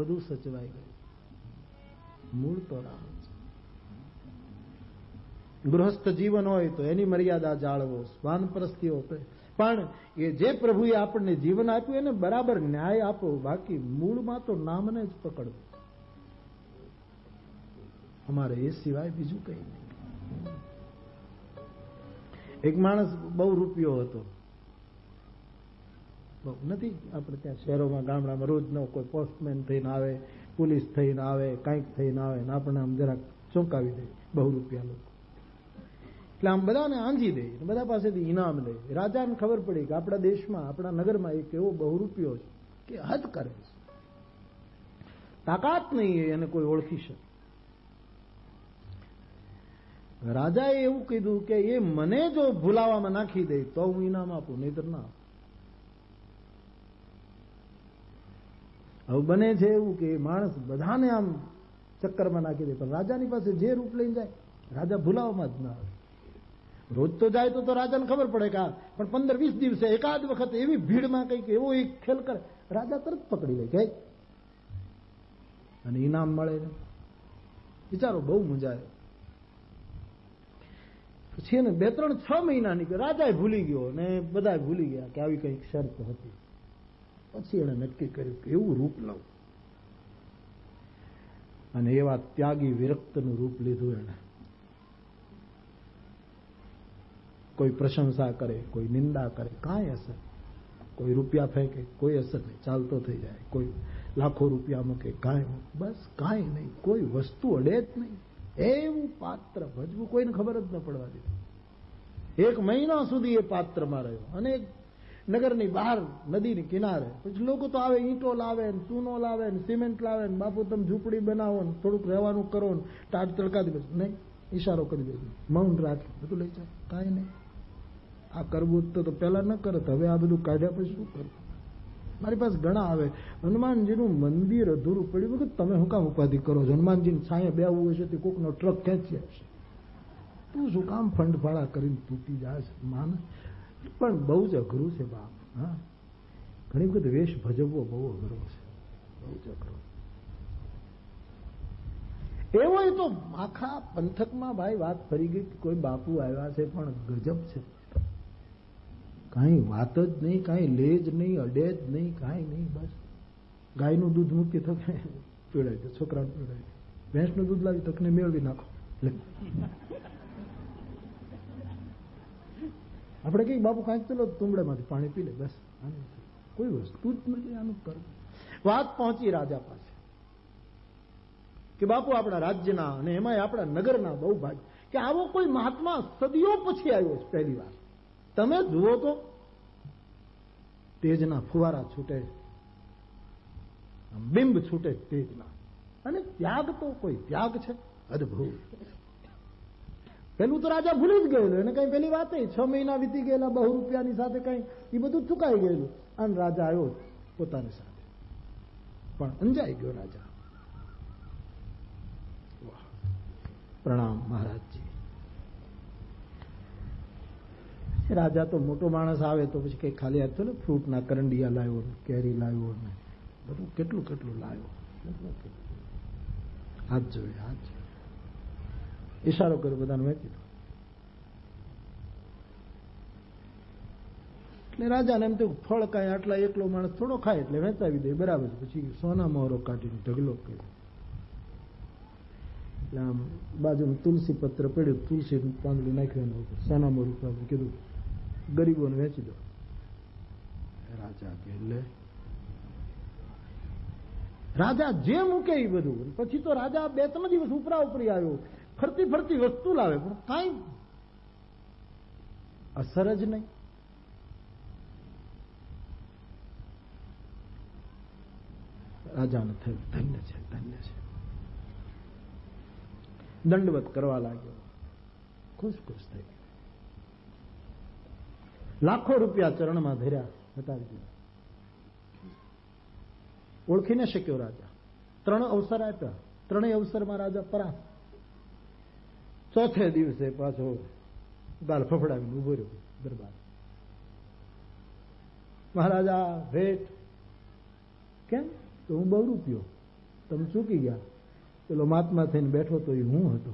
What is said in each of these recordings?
બધું સચવાઈ ગયું. મૂળ તો રામ ગૃહસ્થ જીવન હોય તો એની મર્યાદા જાળવો સ્વાનપ્રસ્થીઓ પણ એ જે પ્રભુએ આપણને જીવન આપ્યું, એને બરાબર ન્યાય આપો. બાકી મૂળમાં તો નામને જ પકડવું અમારે એ સિવાય બીજું કંઈ નહીં. એક માણસ બહુ રૂપિયો હતો. નથી આપણે ત્યાં શહેરોમાં, ગામડામાં રોજ નો કોઈ પોસ્ટમેન થઈને આવે પોલીસ થઈને આવે, કંઈક થઈને આવે ને આપણને આમ જરાક ચોંકાવી દે બહુ રૂપિયા લોકો. એટલે આમ બધાને આંજી દે બધા પાસેથી ઇનામ લે રાજાને ખબર પડી કે આપણા દેશમાં, આપણા નગરમાં એક એવો બહુ રૂપિયો છે કે હદ કરે છે. તાકાત નહીં એને કોઈ ઓળખી શકે. રાજાએ એવું કીધું કે એ મને જો ભૂલાવામાં નાખી દે તો હું ઇનામ આપું, નહીતર ના હવે બને છે એવું કે માણસ બધાને આમ ચક્કરમાં નાખી દે. પણ રાજાની પાસે જે રૂપ લઈને જાય, રાજા ભૂલાવામાં જ ના આવે. રોજ તો જાય તો રાજાને ખબર પડે કે પણ પંદર વીસ દિવસે એકાદ વખત એવી ભીડમાં કંઈક એવો એક ખેલ કરે, રાજા તરત પકડી લે, કે અને ઇનામ મળે ને. વિચારો બહુ મજા આવે. પછી એને બે, ત્રણ, છ મહિનાની રાજાએ ભૂલી ગયો ને બધા ભૂલી ગયા કે આવી કંઈક શરત હતી. પછી એણે નક્કી કર્યું કે એવું રૂપ લઉં અને એવા ત્યાગી વિરક્તનું રૂપ લીધું એણે. કોઈ પ્રશંસા કરે, કોઈ નિંદા કરે, કાંઈ અસર કોઈ રૂપિયા ફેંકે, કોઈ અસર નહીં. ચાલતો થઈ જાય. કોઈ લાખો રૂપિયા મૂકે, કાંઈ બસ કાંઈ નહીં. કોઈ વસ્તુ અડે જ નહીં. એવું પાત્ર ભજવું કોઈને ખબર જ ન પડવા દીધું એક મહિના સુધી એ પાત્રમાં રહ્યો. અને નગરની બહાર, નદીની કિનારે. પછી લોકો તો આવે, ઈંટો લાવે ને ચૂનો લાવે ને સિમેન્ટ લાવે ને, બાપુ, તમે ઝૂંપડી બનાવો ને, થોડુંક રહેવાનું કરો ને. ટાટ તડકા બસ. નહીં ઈશારો કરી દે મૌન રાખે. બધું લઈ જાય કાંઈ નહીં. આ કરવું તો પહેલા ન કરત, હવે આ બધું કાઢ્યા પછી શું કરવું? મારી પાસે ઘણા આવે. હનુમાનજીનું મંદિર અધૂરું પડ્યું. કે તમે શું કામ ઉપાધિ કરો છો? હનુમાનજીની સાંયે બે આવું હશે તે કોકનો ટ્રક ખેંચી આવશે તું શું કામ ફંડ ભાડા કરીને તૂટી જાય છે માન પણ બહુ જ અઘરું છે બાપ, હા. ઘણી વખત વેશ ભજવવો બહુ અઘરો છે. બહુ જ અઘરો. એવો એ તો આખા પંથકમાં ભાઈ વાત ફરી ગઈ કોઈ બાપુ આવ્યા છે પણ ગજબ છે. કાંઈ વાત જ નહીં, કાંઈ લે જ નહીં અડે જ નહીં, કાંઈ નહીં, બસ. ગાયનું દૂધ મૂકી તો પીવડાવી છોકરાને પીવડાવી ભેંસનું દૂધ લાવી તકને મેળવી નાખો. આપણે કઈ બાપુ કાંઈક ચલો તુંબડામાંથી પાણી પી લે, બસ. કોઈ વસ્તુ જ નથી આનું કરવું વાત પહોંચી રાજા પાસે. કે બાપુ આપણા રાજ્યના અને એમાંય આપણા નગરના બહુ ભાગ કે આવો કોઈ મહાત્મા સદીઓ પછી આવ્યો છે પહેલી વાર. તમે જુઓ તો, તેજના ફુવારા છૂટે. બિંબ છૂટે તેજના. અને ત્યાગ તો કોઈ ત્યાગ છે, અદભુત. પેલું તો રાજા ભૂલી જ ગયેલો. એને કઈ પેલી વાત છ મહિના વીતી ગયેલા, બહુ રૂપિયાની સાથે કઈ એ બધું ચુકાઈ ગયેલું. અને રાજા આવ્યો પોતાની સાથે. પણ અંજાઈ ગયો રાજા. પ્રણામ મહારાજજી. રાજા તો મોટો માણસ આવે તો પછી કઈ ખાલી હાથ ને ફ્રૂટના કરંડિયા લાવ્યો કેરી લાવ્યો ને, બધું કેટલું કેટલું લાવ્યો. હાથ જોડે હાથ જોડે. ઈશારો કર્યો, બધાને દો. એટલે રાજાને એમ થયું, ફળ કાંઈ આટલા એકલો માણસ થોડો ખાય એટલે વેચાવી દે, બરાબર પછી સોના મોહરો કાઢીને ઢગલો કર્યો. એટલે આમ બાજુનું તુલસી પત્ર પડ્યું તુલસી પાંદડું નાખ્યું એના સોના મોરું કીધું, ગરીબોને વેચી દો. રાજા કે એટલે રાજા જે મૂકે એ બધું. પછી તો રાજા બે ત્રણ દિવસ ઉપરા ઉપરી આવ્યો. ફરતી ફરતી વસ્તુ લાવે, પણ કાંઈ અસર જ નહીં. રાજાને થયું, ધન્ય છે ધન્ય છે. દંડવત કરવા લાગ્યો. ખુશ ખુશ થઈ ગયો. લાખો રૂપિયા ચરણમાં ધર્યા બતાવી દીધા ઓળખી ન શક્યો રાજા. ત્રણ અવસર આપ્યા. ત્રણેય અવસરમાં રાજા પરાસ્ત ચોથે દિવસે પાછો ગાલ ફફડાવીને ઊભો રહ્યો દરબાર. મહારાજા ભેટ કેમ? તો હું બહુ રૂપિયો. તમે ચૂકી ગયા. પેલો મહાત્મા થઈને બેઠો તો એ હું હતો.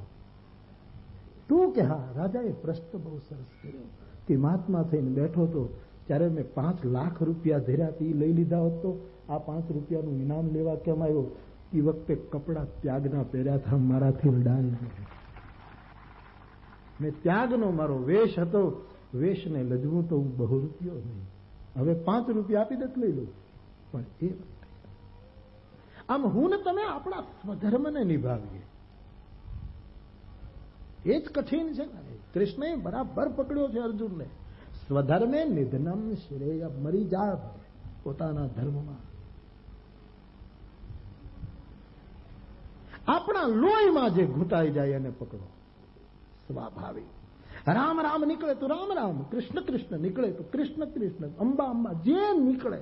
તું કે હા? રાજાએ પ્રશ્ન બહુ સરસ કર્યો કે મહાત્મા થઈને બેઠો તો ત્યારે મેં પાંચ લાખ રૂપિયા ધર્યા હતી લઈ લીધા હોત તો આ પાંચ રૂપિયાનું ઇનામ લેવા કેમ આવ્યો? એ વખતે કપડા ત્યાગના પહેર્યા હતા મારાથી લડાય મેં ત્યાગનો મારો વેશ હતો, વેશને લજવું તો હું બહુ રૂપિયો નહીં. હવે પાંચ રૂપિયા આપી દે લઈ લઉં. પણ એ આમ હું ને તમે આપણા સ્વધર્મને નિભાવીએ. એ જ કઠિન છે ને. કૃષ્ણએ બરાબર પકડ્યો છે અર્જુનને. સ્વધર્મે નિધનમ શ્રેય મરી જા પોતાના ધર્મમાં. આપણા લોહીમાં જે ઘૂંટાઈ જાય એને પકડો. સ્વાભાવિક. રામ રામ નીકળે તો રામ રામ, કૃષ્ણ કૃષ્ણ નીકળે તો કૃષ્ણ કૃષ્ણ, અંબા અંબા, જે નીકળે